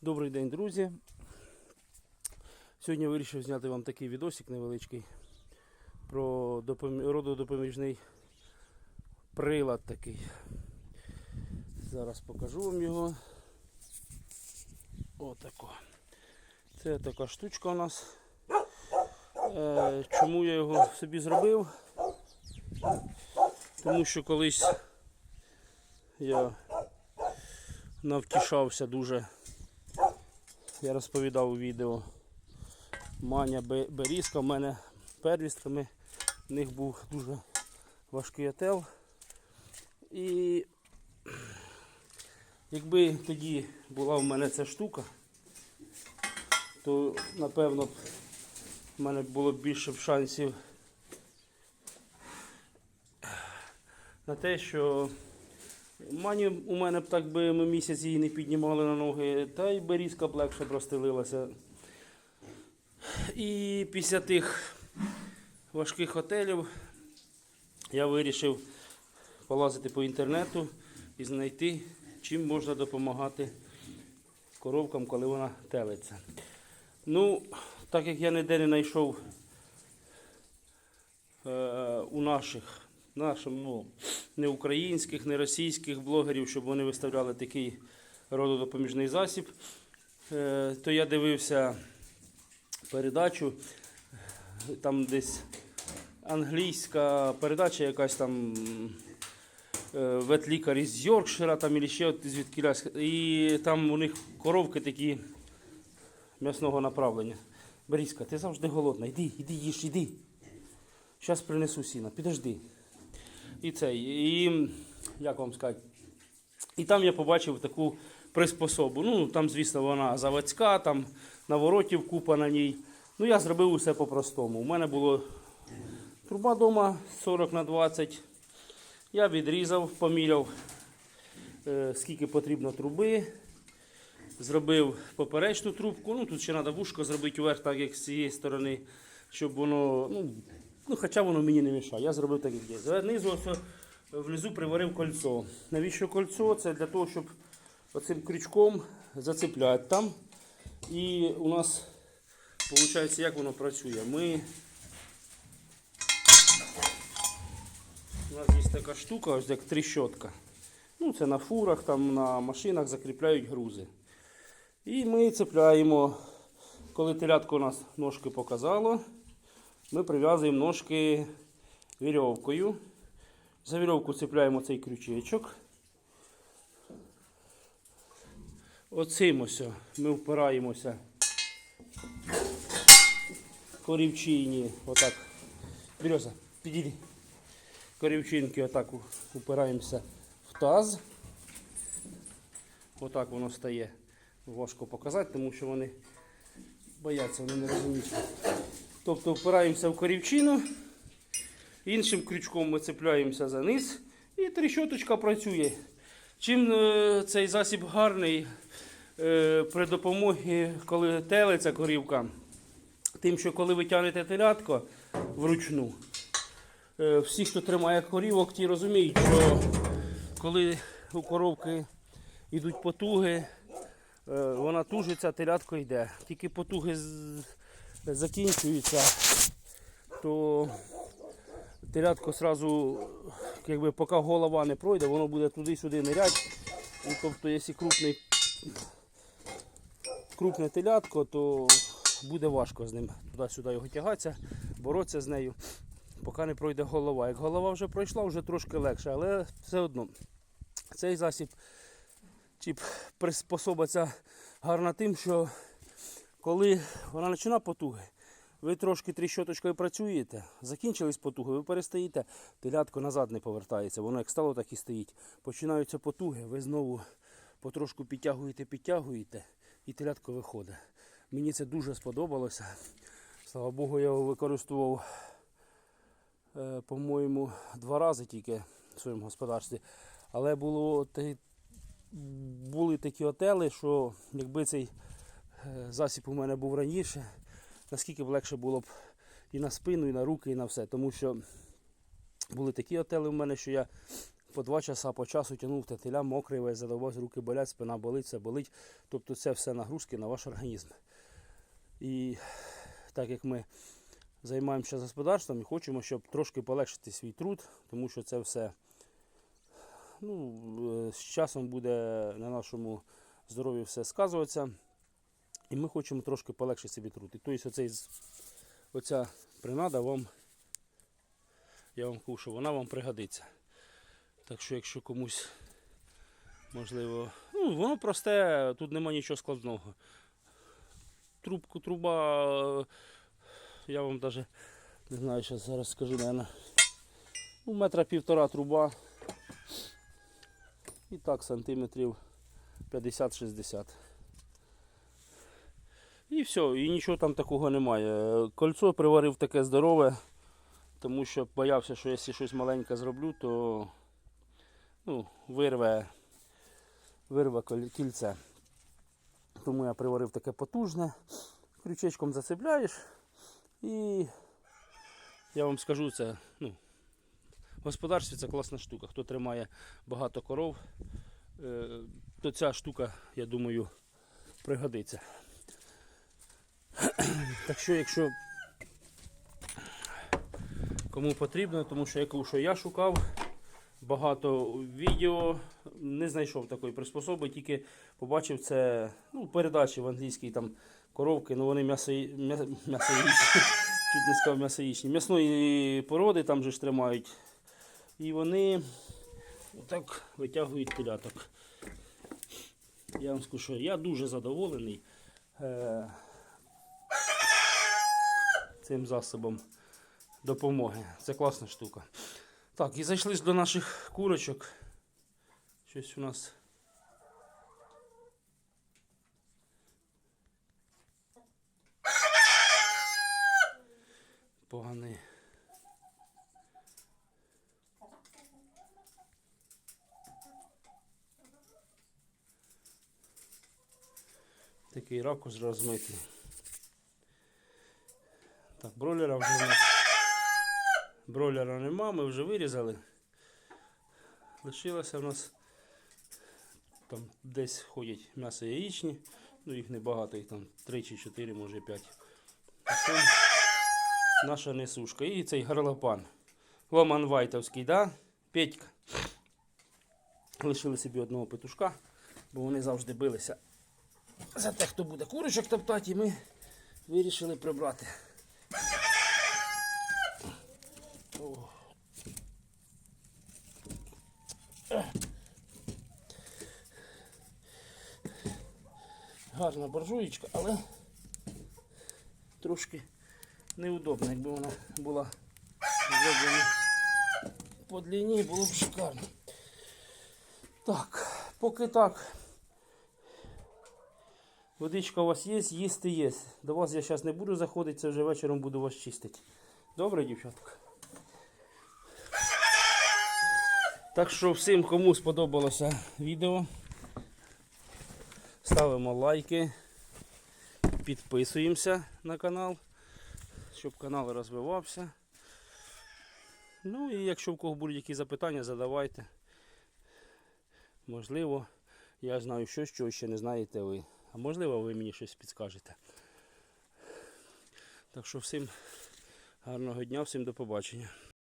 Добрий день, друзі. Сьогодні вирішив зняти вам такий відосик невеличкий про допом... рододопоміжний прилад такий. Зараз покажу вам його. Отако. Це така штучка у нас. Е, чому я його собі зробив? Тому що колись я навтішався дуже. Я розповідав у відео. Маня Бе- Берізка в мене первістками. В них був дуже важкий отел. І якби тоді була в мене ця штука, то напевно б в мене було б більше шансів на те, що Мані у мене б так би ми місяць її не піднімали на ноги, та й берізка б легше б розстелилася. І після тих важких готелів я вирішив полазити по інтернету і знайти, чим можна допомагати коровкам, коли вона телиться. Ну, так як я ніде не знайшов е, у наших, нашим, ну, не українських, не російських блогерів, щоб вони виставляли такий рододопоміжний засіб, е, то я дивився передачу, там десь англійська передача, якась там е, ветлікар із Йоркшира, там і ще звідкілясь. І там у них коровки такі м'ясного направлення. Боріска, ти завжди голодна. Йди, йди, їж, йди. Зараз принесу сіна, підожди. І цей, і як вам сказати, і там я побачив таку приспособу. Ну, там, звісно, вона заводська, там наворотів купа на ній. Ну, я зробив усе по-простому. У мене було труба вдома 40 на 20. Я відрізав, поміряв, е, скільки потрібно труби. Зробив поперечну трубку. Ну, тут ще треба вушко зробити вверх, так як з цієї сторони, щоб воно. Ну, ну, хоча воно мені не мішає. Я зробив так, як є. Знизу ось внизу приварив кольцо. Навіщо кольцо? Це для того, щоб оцим крючком зацепляти там. І у нас виходить, як воно працює. Ми У нас є така штука, ось як тріщотка. Ну, це на фурах, там, на машинах закріпляють грузи. І ми цепляємо, коли телятко у нас ножки показало, ми прив'язуємо ножки вірьовкою. За вірьовку цепляємо цей крючечок. Оцим ось ми впираємося корівчині. Отак. Береза, підійди. Корівчинки отак упираємося в таз. Отак воно стає. Важко показати, тому що вони бояться, вони не розуміють. Тобто впираємося в корівчину, іншим крючком ми цепляємося за низ і тріщоточка працює. Чим е, цей засіб гарний е, при допомогі, коли телиться корівка, тим, що коли ви тягнете телятко вручну, е, всі, хто тримає корівок, ті розуміють, що коли у коровки йдуть потуги, вона тужиться, телятко йде. Тільки потуги з- закінчуються, то телятко сразу, якби поки голова не пройде, воно буде туди-сюди нирять. І, тобто, якщо крупний, крупне телятко, то буде важко з ним туди-сюди його тягатися, боротися з нею, поки не пройде голова. Як голова вже пройшла, вже трошки легше, але все одно цей засіб чіп приспособиться гарно тим, що коли вона починає потуги, ви трошки тріщоточкою працюєте, закінчились потуги, ви перестаєте, телятко назад не повертається, воно як стало, так і стоїть. Починаються потуги, ви знову потрошку підтягуєте, підтягуєте, і телятко виходить. Мені це дуже сподобалося. Слава Богу, я його використовував, е, по-моєму, два рази тільки в своєму господарстві. Але було були такі отели, що якби цей засіб у мене був раніше, наскільки б легше було б і на спину, і на руки, і на все. Тому що були такі отели у мене, що я по два часа, по часу тягнув тетиля, мокрий весь, задовбався, руки болять, спина болить, все болить. Тобто це все нагрузки на ваш організм. І так як ми займаємося господарством і хочемо, щоб трошки полегшити свій труд, тому що це все ну, е, з часом буде на нашому здоров'ю все сказуватися. І ми хочемо трошки полегшити собі труд. І тобто оцей, оця принада вам, я вам що вона вам пригодиться. Так що, якщо комусь можливо, ну, воно просте, тут нема нічого складного. Трубку, труба, е, я вам навіть не знаю, зараз, зараз скажу, наверное, ну, метра півтора труба. І так, сантиметрів 50-60. І все, і нічого там такого немає. Кольцо приварив таке здорове, тому що боявся, що якщо щось маленьке зроблю, то ну, вирве, вирве кільце. Тому я приварив таке потужне. Крючечком зацепляєш і я вам скажу, це ну, в господарстві це класна штука. Хто тримає багато коров, е, то ця штука, я думаю, пригодиться. Так що, якщо кому потрібно, тому що я кажу, що я шукав багато відео, не знайшов такої приспособи, тільки побачив це ну, передачі в англійській там коровки, ну вони м'ясо, м'я- м'ясоїчні, чуть не сказав м'ясоїчні. М'ясної породи там же ж тримають. І вони отак витягують теляток. Я вам скажу, що я дуже задоволений е, цим засобом допомоги. Це класна штука. Так, і зайшли до наших курочок. Щось у нас. Поганий. Такий ракурс розмитий. Так, бройлера вже у. Бройлера нема, ми вже вирізали. Лишилося в нас там десь ходять м'ясо яєчні, ну їх небагато, їх там 3 чи 4, може 5. А це наша несушка. І цей гарлопан. Ломан Вайтовський, да? Петька. Лишили собі одного петушка, бо вони завжди билися за те, хто буде курочок топтати, і ми вирішили прибрати. Гарна буржуєчка, але трошки неудобна, якби вона була зроблена по длині, було б шикарно. Так, поки так. Водичка у вас є, їсти є. До вас я зараз не буду заходити, це вже вечором буду вас чистити. Добре, дівчатка? Так що всім, кому сподобалося відео, ставимо лайки, підписуємося на канал, щоб канал розвивався. Ну і якщо в кого будуть якісь запитання, задавайте. Можливо, я знаю щось, чого ще не знаєте ви. А можливо, ви мені щось підскажете. Так що всім гарного дня, всім до побачення.